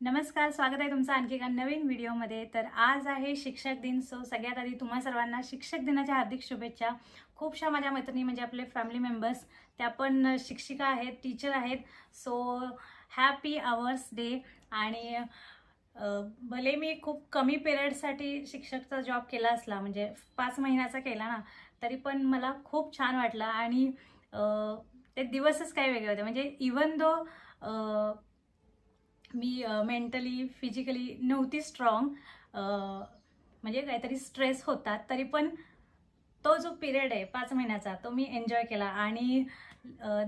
नमस्कार स्वागत आहे तुमचं आणखी एका नवीन व्हिडिओमध्ये. तर आज आहे शिक्षक दिन सो सगळ्यात आधी तुम्हा सर्वांना शिक्षक दिनाच्या हार्दिक शुभेच्छा. खूपशा माझ्या मैत्रिणी म्हणजे आपले फॅमिली मेंबर्स त्या पण शिक्षिका आहेत टीचर आहेत. सो हॅपी आवर्स डे आणि भले मी खूप कमी पिरियडसाठी शिक्षकचा जॉब केला असला म्हणजे पाच महिन्याचा केला ना तरी पण मला खूप छान वाटलं. आणि ते दिवसच काही वेगळे होते. म्हणजे इवन दो मी मेंटली फिजिकली नव्हती स्ट्रॉंग म्हणजे काहीतरी स्ट्रेस होता तरी पण तो जो पिरियड आहे पाच महिन्याचा तो मी एन्जॉय केला. आणि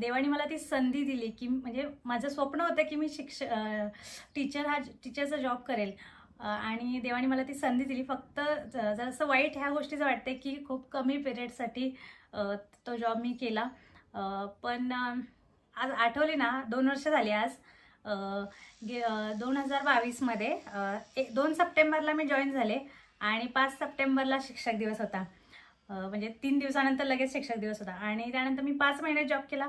देवाने मला ती संधी दिली की म्हणजे माझं स्वप्न होतं की मी शिक्ष टीचर हा टीचरचा जॉब करेल. आणि देवाने मला ती संधी दिली. फक्त ज- जरासं वाईट ह्या गोष्टीचं वाटते की खूप कमी पिरियडसाठी तो जॉब मी केला. पण आज आठवली ना दोन वर्ष झाली आज. गे दोन हजार बावीसमध्ये एक दोन सप्टेंबरला मी जॉईन झाले आणि पाच सप्टेंबरला शिक्षक दिवस होता. म्हणजे तीन दिवसानंतर लगेच शिक्षक दिवस होता. आणि त्यानंतर मी पाच महिने जॉब केला.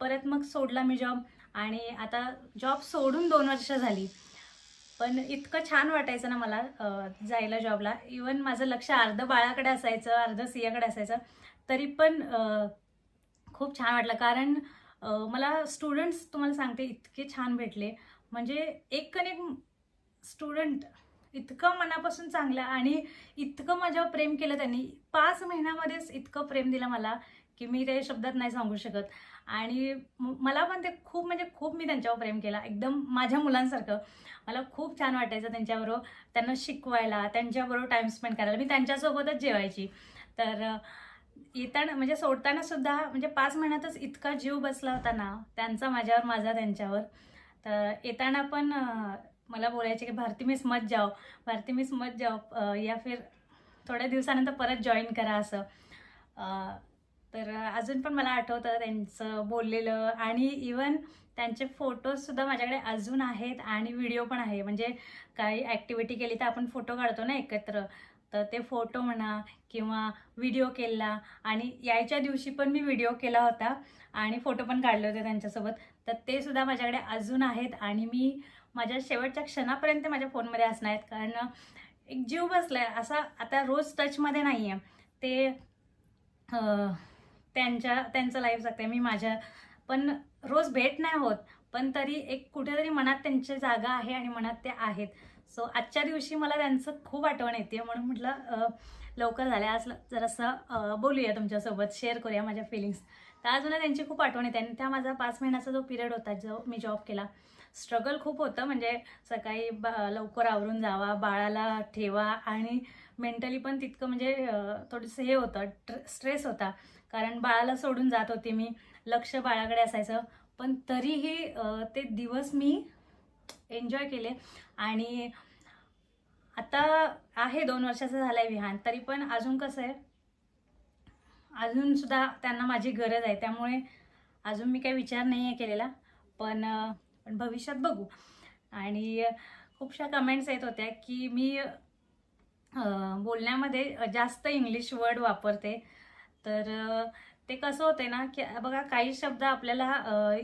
परत मग सोडला मी जॉब. आणि आता जॉब सोडून दोन वर्ष झाली. पण इतकं छान वाटायचं ना मला जायला जॉबला. इवन माझं लक्ष अर्धं बाळाकडे असायचं अर्धं सियाकडे असायचं. तरी पण खूप छान वाटलं. कारण मला स्टुडंट्स तुम्हाला सांगते इतके छान भेटले. म्हणजे एक कनेक स्टुडंट इतकं मनापासून चांगलं आणि इतकं माझ्यावर प्रेम केलं त्यांनी. पाच महिन्यामध्येच इतकं प्रेम दिलं मला की मी ते शब्दात नाही सांगू शकत. आणि मला पण ते खूप म्हणजे खूप मी त्यांच्यावर प्रेम केला. एकदम माझ्या मुलांसारखं. मला खूप छान वाटायचं त्यांच्याबरोबर त्यांना शिकवायला त्यांच्याबरोबर टाईम स्पेंड करायला. मी त्यांच्यासोबतच जेवायची. तर येताना म्हणजे सोडताना सुद्धा म्हणजे पाच महिन्यातच इतका जीव बसला होता ना त्यांचा माझ्यावर माझा त्यांच्यावर. तर येताना पण मला बोलायचे की भारती मिस मत जाओ भारती मिस मत जाओ या फिर थोड्या दिवसानंतर परत जॉईन करा असं. तर अजून पण मला आठवतं त्यांचं बोललेलं आणि इवन त्यांचे फोटोजसुद्धा माझ्याकडे अजून आहेत आणि व्हिडिओ पण आहे. म्हणजे काही ॲक्टिव्हिटी केली तर आपण फोटो काढतो ना एकत्र. तर ते फोटो म्हणा किंवा व्हिडिओ केला आणि यायच्या दिवशी पण मी व्हिडिओ केला होता आणि फोटो पण काढले होते त्यांच्यासोबत. तर ते सुद्धा माझ्याकडे अजून आहेत आणि मी माझ्या शेवटच्या क्षणापर्यंत माझ्या फोनमध्ये असणार आहेत. कारण एक जीव बसलाय. असा आता रोज टचमध्ये नाही आहे ते त्यांच्या त्यांचं लाईफ जगते मी माझ्या पण रोज भेट नाही होत. पण तरी एक कुठेतरी मनात त्यांची जागा आहे आणि मनात ते आहेत. सो आजच्या दिवशी मला त्यांचं खूप आठवण येते. म्हणून म्हटलं लवकर झालं. आज जरासं बोलूया तुमच्यासोबत शेअर करूया माझ्या फिलिंग्स तर आज मला त्यांची खूप आठवण येते. आणि त्या माझा पाच महिन्याचा जो पिरियड होता जो मी जॉब केला स्ट्रगल खूप होतं. म्हणजे सकाळी बा लवकर आवरून जावा बाळाला ठेवा आणि मेंटली पण तितकं म्हणजे थोडंसं हे होतं स्ट्रेस होता. कारण बाळाला सोडून जात होते मी. लक्ष बाळाकडे असायचं. पण तरीही ते दिवस मी एन्जॉय केले. आणि आता आहे दोन वर्षाचं झालं आहे विहान तरी पण अजून कसं आहे अजूनसुद्धा त्यांना माझी गरज आहे. त्यामुळे अजून मी काही विचार नाही आहे केलेला पण पण भविष्यात बघू. आणि खूपशा कमेंट्स येत होत्या की मी बोलण्यामध्ये जास्त इंग्लिश वर्ड वापरते. तर ते कसं होते ना की बघा काही शब्द आपल्याला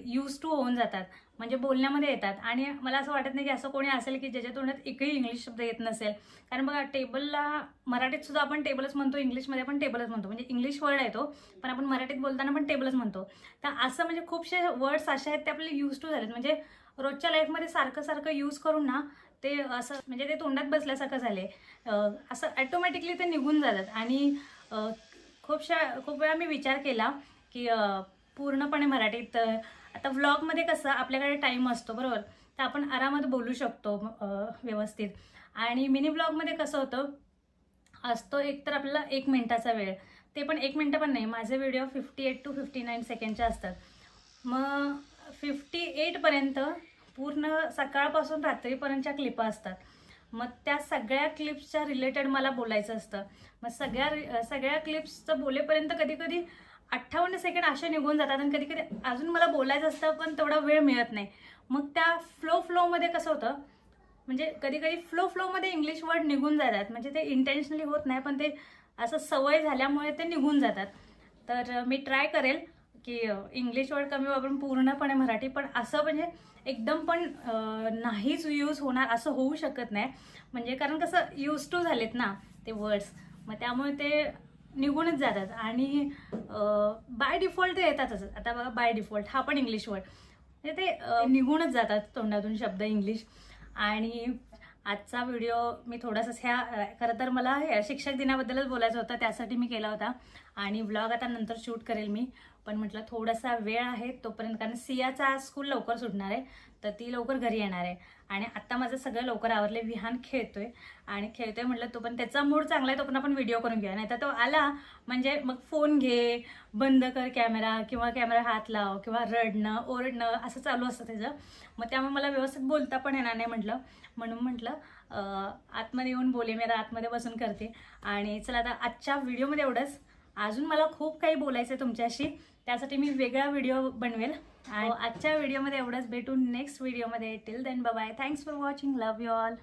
यूज टू होऊन जातात. म्हणजे बोलण्यामध्ये येतात. आणि मला असं वाटत नाही की असं कोणी असेल की ज्याच्या तोंडात एकही इंग्लिश शब्द येत नसेल. कारण बघा टेबलला मराठीत सुद्धा आपण टेबलच म्हणतो इंग्लिशमध्ये आपण टेबलच म्हणतो. म्हणजे इंग्लिश वर्ड आहे तो पण आपण मराठीत बोलताना पण टेबलच म्हणतो. तर असं म्हणजे खूपसे वर्ड्स असे आहेत ते आपले यूज टू झालेत. म्हणजे रोजच्या लाईफमध्ये सारखं सारखं यूज करून ना ते असं म्हणजे ते तोंडात बसल्यासारखं झाले. असं ॲटोमॅटिकली ते निघून जातात. आणि खूपशा खूप वेळा मी विचार केला की पूर्णपणे मराठीत आता व्लॉगमध्ये कसं आपल्याकडे टाईम असतो बरोबर? तर आपण आरामात बोलू शकतो व्यवस्थित. आणि मिनी ब्लॉगमध्ये कसं होतं असतो एक तर आपल्याला एक मिनटाचा वेळ. ते पण एक मिनटं पण नाही माझे video fifty eight to fifty nine सेकंडचे असतात. मग फिफ्टी एटपर्यंत पूर्ण सकाळपासून रात्रीपर्यंतच्या क्लिपा असतात. मग त्या सगळ्या क्लिप्सच्या रिलेटेड मला बोलायचं असतं. मग सगळ्या सगळ्या क्लिप्सचं बोलेपर्यंत कधी कधी अठ्ठावन्न सेकंड असे निघून जातात आणि कधी कधी अजून मला बोलायचं असतं पण तेवढा वेळ मिळत नाही. मग त्या फ्लो फ्लोमध्ये कसं होतं? म्हणजे कधी कधी फ्लो फ्लोमध्ये इंग्लिश वर्ड निघून जातात. म्हणजे ते इंटेन्शनली होत नाही पण ते असं सवय झाल्यामुळे ते निघून जातात. तर मी ट्राय करेल की इंग्लिश वर्ड कमी वापरून पूर्णपणे मराठी पण असं म्हणजे एकदम पण नाहीच यूज होणार असं होऊ शकत नाही. म्हणजे कारण कसं यूज टू झालेत ना ते वर्ड्स मग त्यामुळे ते निघूनच जातात. आणि बाय डिफॉल्ट ते येतातच. आता बघा बाय डिफॉल्ट हा पण इंग्लिश वर्ड म्हणजे ते निघूनच जातात तोंडातून शब्द इंग्लिश आणि आजचा व्हिडिओ मी थोडासा ह्या खरं तर मला ह्या शिक्षक दिनाबद्दलच बोलायचं होतं त्यासाठी मी केला होता. आणि ब्लॉग आता नंतर शूट करेल मी. पण म्हटलं थोडासा वेळ आहे तोपर्यंत कारण सियाचा आज स्कूल लवकर सुटणार आहे तर ती लवकर घरी येणार आहे. आणि आत्ता माझं सगळं लवकर आवरले विहान खेळतोय आणि खेळतोय म्हटलं तो पण त्याचा मूड चांगला आहे तो पण आपण व्हिडिओ करून घेऊया. नाही तर तो आला म्हणजे मग फोन घे बंद कर कॅमेरा किंवा कॅमेरा हात लाव किंवा रडणं ओरडणं असं चालू असतं त्याचं. मग त्यामुळे मला व्यवस्थित बोलता पण येणार नाही म्हटलं. म्हणून म्हटलं आतमध्ये येऊन बोले मी आता आतमध्ये बसून करते. आणि चला आता आजच्या व्हिडिओमध्ये एवढंच. अजून मला खूप काही बोलायचं आहे तुमच्याशी. त्यासाठी मी वेगळा व्हिडिओ बनवेल. आजच्या व्हिडिओमध्ये एवढंच. भेटून नेक्स्ट व्हिडिओमध्ये. Till then bye thanks for watching love you all